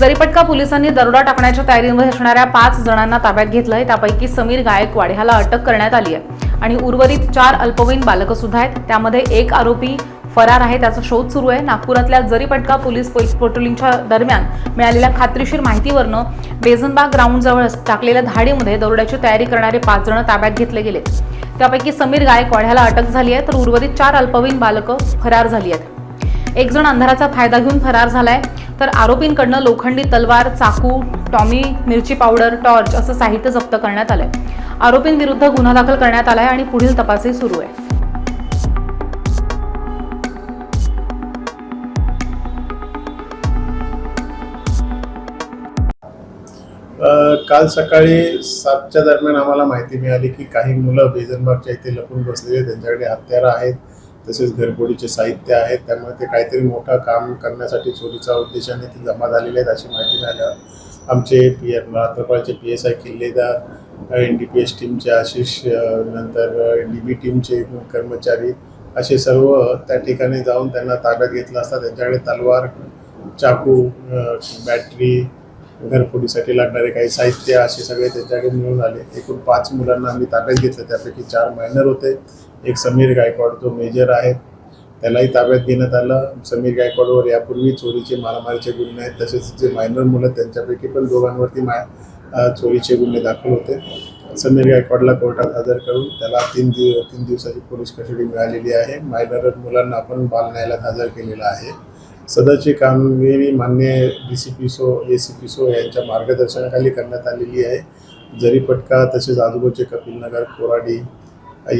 जरीपटका पोलिसांनी दरोडा टाकण्याच्या तयारीमध्ये असणाऱ्या पाच जणांना ताब्यात घेतलंय. त्यापैकी समीर गायकवाड ह्याला अटक करण्यात आली आहे आणि उर्वरित चार अल्पवयीन बालकं सुद्धा आहेत. त्यामध्ये एक आरोपी फरार आहे. त्याचा शोध सुरू आहे. नागपुरातल्या जरीपटका पोलीस पेट्रोलिंगच्या दरम्यान मिळालेल्या खात्रीशीर माहितीवरनं बेझनबाग ग्राउंडजवळ टाकलेल्या धाडीमध्ये दरोड्याची तयारी करणारे पाच जण ताब्यात घेतले गेले त्यापैकी समीर गायकवाड ह्याला अटक झाली आहे तर उर्वरित चार अल्पवयीन बालकं फरार झाली आहेत एक जण अंधाराचा फायदा घेऊन फरार झालाय. तर आरोपींकडनं लोखंडी तलवार चाकू टॉमी मिरची पावडर टॉर्च असं साहित्य जप्त करण्यात आलंय. आरोपींविरुद्ध गुन्हा दाखल करण्यात आलाय आणि पुढील तपासही सुरू आहे. काल सकाळी सातच्या दरम्यान आम्हाला माहिती मिळाली की काही मुलं बेजनबागच्या इथे लपून बसलेले त्यांच्याकडे हत्यारं आहेत. तसेच घरफोडीचे साहित्य आहेत त्यामुळे ते काहीतरी मोठं काम करण्यासाठी चोरीच्या उद्देशाने ते जमा झालेले आहेत अशी माहिती मिळाल्यावर आमचे P F रात्रपाळचे P S I Killedar N D P S टीमचे आशिष नंतर डी बी टीमचे कर्मचारी असे सर्व त्या ठिकाणी जाऊन त्यांना ताब्यात घेतलं असता. त्यांच्याकडे तलवार चाकू बॅटरी घरफोडीसाठी लागणारे काही साहित्य असे सगळे त्याच्याकडे मिळून आले. एकूण पाच मुलांना आम्ही ताब्यात घेतलं. त्यापैकी चार मायनर होते. एक समीर गायकवाड जो मेजर आहे. त्यालाही ताब्यात घेण्यात आलं. समीर गायकवाडवर यापूर्वी चोरीचे मारामारीचे गुन्हे आहेत. तसेच जे मायनर मुलं त्यांच्यापैकी पण दोघांवरती माय चोरीचे गुन्हे दाखल होते. समीर गायकवाडला कोर्टात हजर करून त्याला तीन दिव तीन दिवसाची पोलीस कस्टडी मिळालेली आहे. मायनर मुलांना आपण बाल न्यायालयात हजर केलेला आहे. सदरची कामगिरी मान्य डी सी पी सो ए सी पी सो यांच्या मार्गदर्शनाखाली करण्यात आलेली आहे. जरीपटका तसेच आजूबाजूचे कपिलनगर कोराडी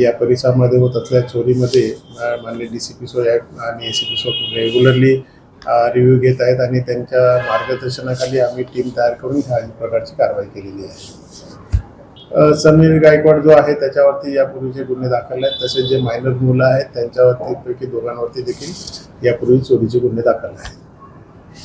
या परिसरामध्ये होत असलेल्या चोरीमध्ये मान्य डी सी पी सो या आणि ए सी पी सो रेग्युलरली रिव्ह्यू घेत आहेत आणि त्यांच्या मार्गदर्शनाखाली आम्ही टीम तयार करून ह्या प्रकारची कारवाई केलेली आहे. समीर गायकवाड जो आहे त्याच्यावरती यापूर्वीचे गुन्हे दाखल आहेत. तसेच जे मायनर मुलं आहेत त्यांच्यावरती पैकी दोघांवरती देखील यापूर्वी चोरीचे गुन्हे दाखल आहेत.